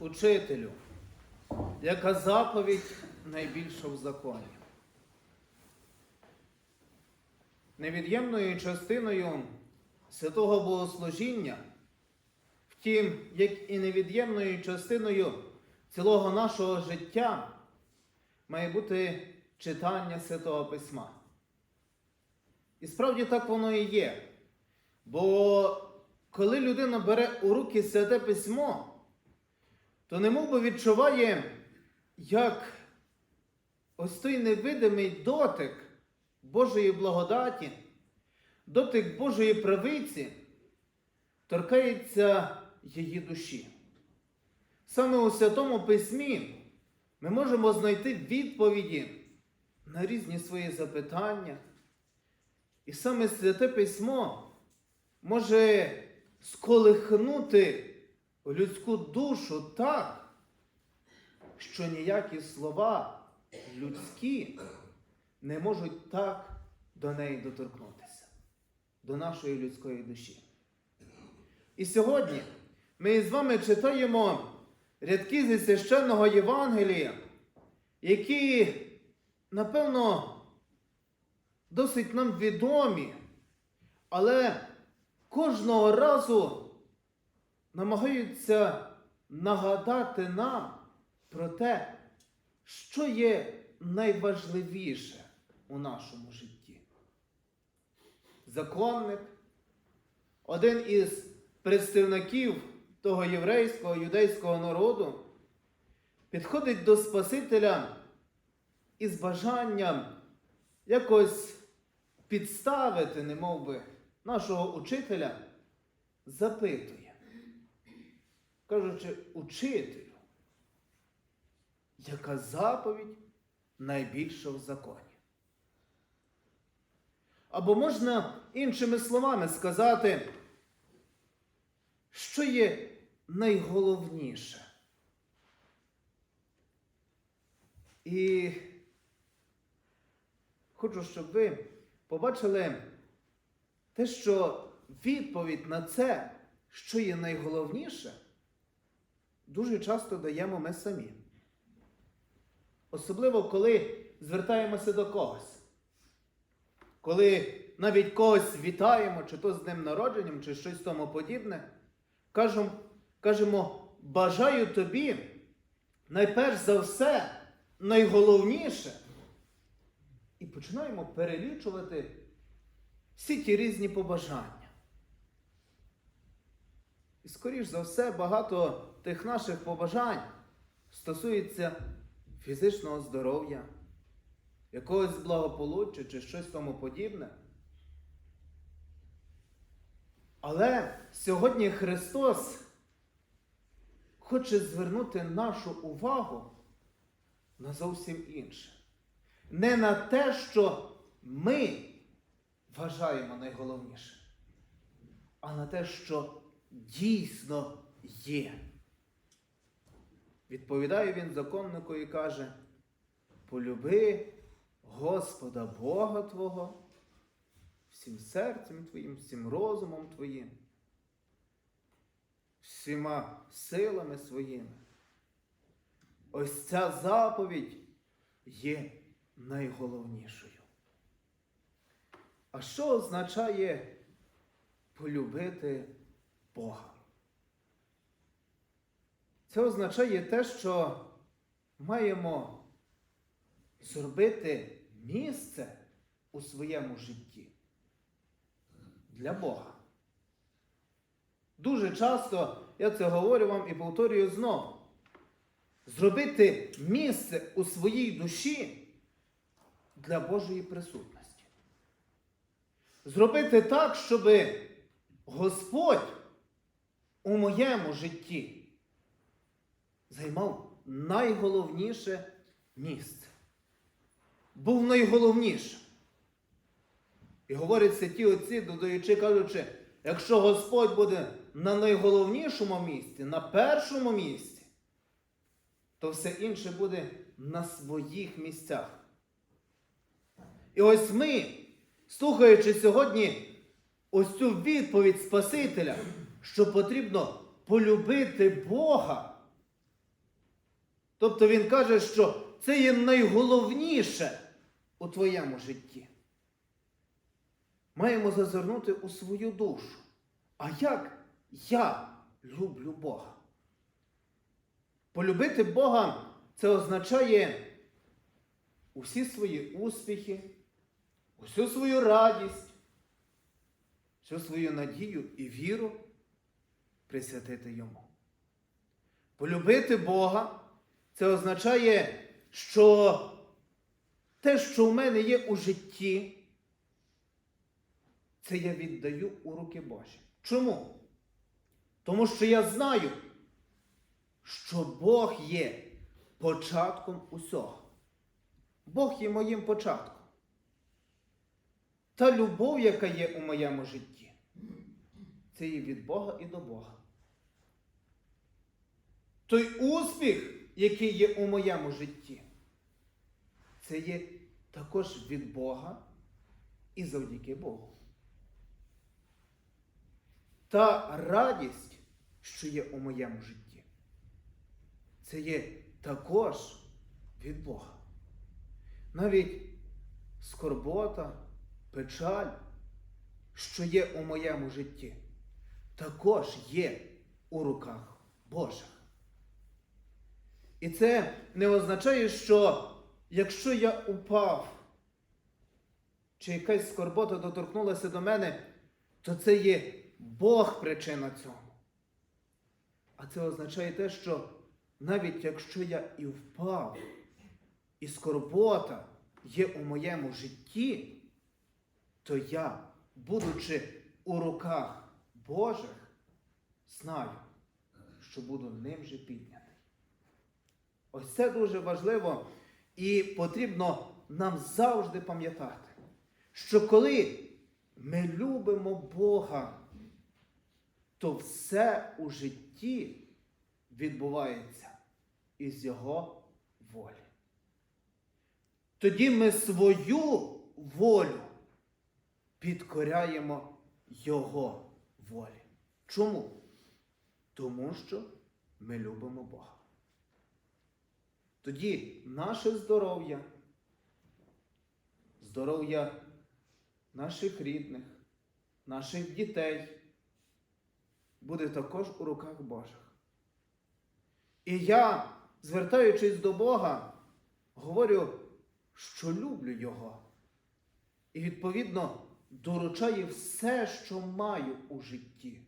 учителю, яка заповідь найбільша в законі. Невід'ємною частиною святого Богослужіння, втім, як і невід'ємною частиною цілого нашого життя, має бути читання Святого Письма. І справді так воно і є. Бо коли людина бере у руки святе письмо, то немов би відчуває, як ось той невидимий дотик Божої благодаті, дотик Божої правиці торкається її душі. Саме у Святому Письмі ми можемо знайти відповіді на різні свої запитання. І саме Святе Письмо може сколихнути людську душу так, що ніякі слова людські не можуть так до неї доторкнутися, до нашої людської душі. І сьогодні ми з вами читаємо рядки зі священного Євангелія, які, напевно, досить нам відомі, але кожного разу намагаються нагадати нам про те, що є найважливіше у нашому житті. Законник, один із представників того єврейського юдейського народу, підходить до Спасителя із бажанням якось підставити, не би, нашого учителя, запитує, кажучи, учителю, яка заповідь найбільша в законі? Або можна іншими словами сказати, що є найголовніше. І хочу, щоб ви побачили те, що відповідь на це, що є найголовніше, дуже часто даємо ми самі. Особливо, коли звертаємося до когось. Коли навіть когось вітаємо, чи то з днем народженням, чи щось тому подібне, кажемо, кажемо бажаю тобі найперш за все, найголовніше. І починаємо перелічувати всі ті різні побажання. І, скоріш за все, багато тих наших побажань стосується фізичного здоров'я, якогось благополуччя чи щось тому подібне. Але сьогодні Христос хоче звернути нашу увагу на зовсім інше. Не на те, що ми вважаємо найголовніше, а на те, що дійсно є. Відповідає він законнику і каже: полюби Господа Бога Твого всім серцем Твоїм, всім розумом Твоїм, всіма силами своїми. Ось ця заповідь є найголовнішою. А що означає полюбити Бога? Це означає те, що маємо зробити місце у своєму житті для Бога. Дуже часто я це говорю вам і повторюю знову. Зробити місце у своїй душі для Божої присутності. Зробити так, щоб Господь у моєму житті займав найголовніше місце. Був найголовнішим. І говорять святі отці, додаючи, кажучи, якщо Господь буде на найголовнішому місці, на першому місці, то все інше буде на своїх місцях. І ось ми, слухаючи сьогодні ось цю відповідь Спасителя, що потрібно полюбити Бога, Тобто він каже, що це є найголовніше у твоєму житті. Маємо зазирнути у свою душу. А як я люблю Бога? Полюбити Бога це означає усі свої успіхи, усю свою радість, всю свою надію і віру присвятити Йому. Полюбити Бога це означає, що те, що в мене є у житті, це я віддаю у руки Божі. Чому? Тому що я знаю, що Бог є початком усього. Бог є моїм початком. Та любов, яка є у моєму житті, це є від Бога і до Бога. Той успіх, який є у моєму житті, це є також від Бога і завдяки Богу. Та радість, що є у моєму житті, це є також від Бога. Навіть скорбота, печаль, що є у моєму житті, також є у руках Божих. І це не означає, що якщо я упав, чи якась скорбота доторкнулася до мене, то це є Бог причина цьому. А це означає те, що навіть якщо я і впав, і скорбота є у моєму житті, то я, будучи у руках Божих, знаю, що буду ним же піднятий. Ось це дуже важливо і потрібно нам завжди пам'ятати, що коли ми любимо Бога, то все у житті відбувається із Його волі. Тоді ми свою волю підкоряємо Його волі. Чому? Тому що ми любимо Бога. Тоді наше здоров'я, здоров'я наших рідних, наших дітей буде також у руках Божих. І я, звертаючись до Бога, говорю, що люблю Його. І відповідно доручаю все, що маю у житті,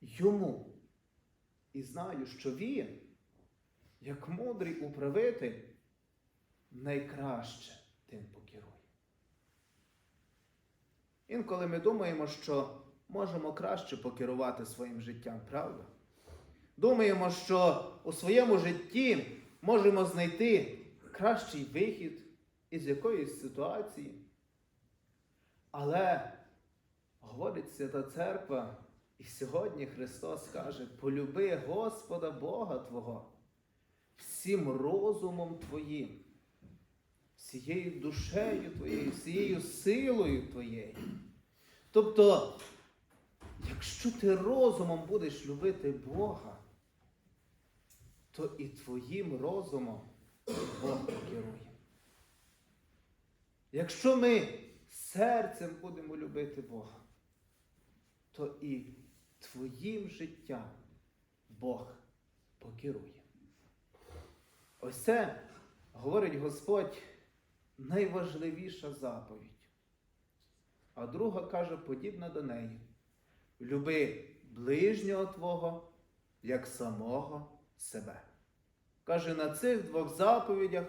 йому. І знаю, що він, як мудрий управитель, найкраще тим покерує. Інколи ми думаємо, що можемо краще покерувати своїм життям, правда? Думаємо, що у своєму житті можемо знайти кращий вихід із якоїсь ситуації. Але говорить Свята Церква, і сьогодні Христос каже: полюби Господа Бога Твого всім розумом Твоїм, всією душею Твоєю, всією силою Твоєю. Тобто, якщо ти розумом будеш любити Бога, то і твоїм розумом Бог керує. Якщо ми серцем будемо любити Бога, то і твоїм життям Бог покерує. Ось це, говорить Господь, найважливіша заповідь. А друга каже, подібна до неї. Люби ближнього Твого, як самого себе. Каже, на цих двох заповідях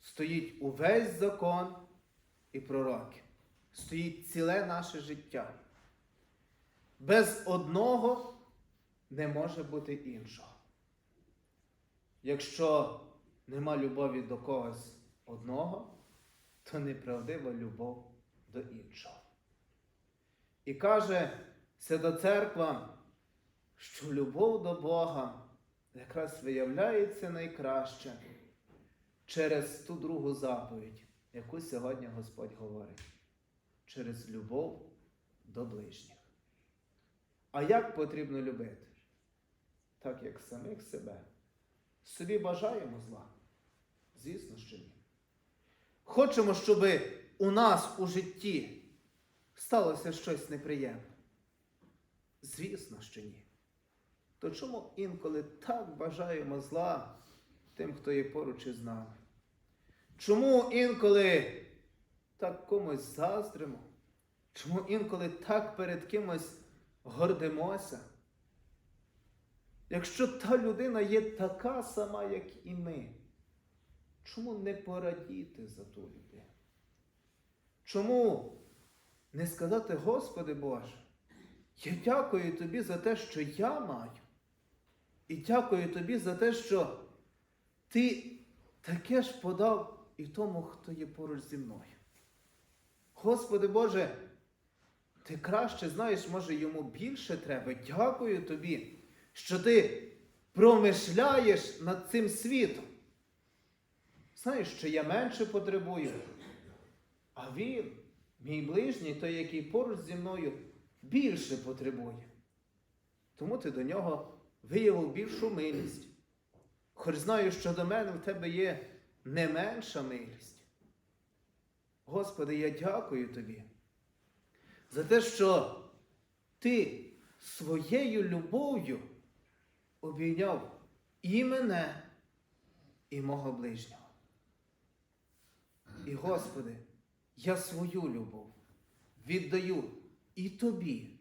стоїть увесь закон і пророки. Стоїть ціле наше життя. Без одного не може бути іншого. Якщо нема любові до когось одного, то неправдива любов до іншого. І каже Свята Церква, що любов до Бога якраз виявляється найкраще через ту другу заповідь, яку сьогодні Господь говорить, через любов до ближніх. А як потрібно любити? Так як самих себе, собі бажаємо зла? Звісно, що ні. Хочемо, щоб у нас у житті сталося щось неприємне? Звісно, що ні. То чому інколи так бажаємо зла тим, хто є поруч із нами? Чому інколи так комусь заздримо? Чому інколи так перед кимось гордимося? Якщо та людина є така сама, як і ми, чому не порадіти за ту людину? Чому не сказати, Господи Боже, я дякую тобі за те, що я маю. І дякую тобі за те, що ти таке ж подав і тому, хто є поруч зі мною. Господи Боже, ти краще знаєш, може йому більше треба. Дякую тобі, що ти промишляєш над цим світом. Знаєш, що я менше потребую, а він, мій ближній, той, який поруч зі мною, більше потребує. Тому ти до нього виявив більшу милість. Хоч знаю, що до мене в тебе є не менша милість. Господи, я дякую тобі за те, що ти своєю любов'ю обійняв і мене, і мого ближнього. І, Господи, я свою любов віддаю і тобі,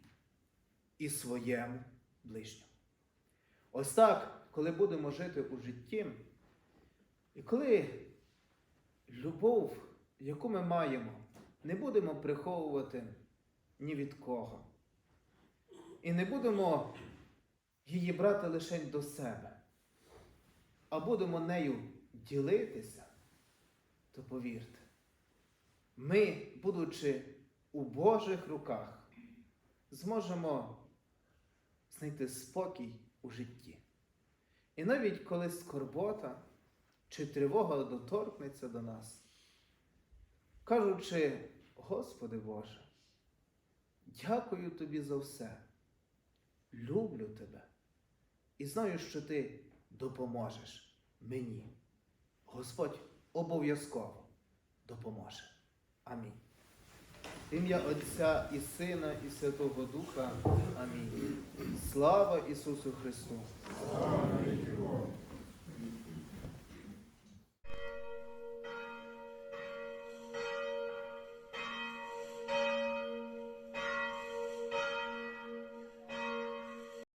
і своєму ближньому. Ось так, коли будемо жити у житті, і коли любов, яку ми маємо, не будемо приховувати ні від кого. І не будемо її брати лише до себе, а будемо нею ділитися, то повірте, ми, будучи у Божих руках, зможемо знайти спокій у житті. І навіть коли скорбота чи тривога доторкнеться до нас, кажучи, Господи Боже, дякую тобі за все, люблю тебе і знаю, що ти допоможеш мені. Господь обов'язково допоможе. Амінь. Ім'я Отця і Сина, і Святого Духа. Амінь. Слава Ісусу Христу! Слава.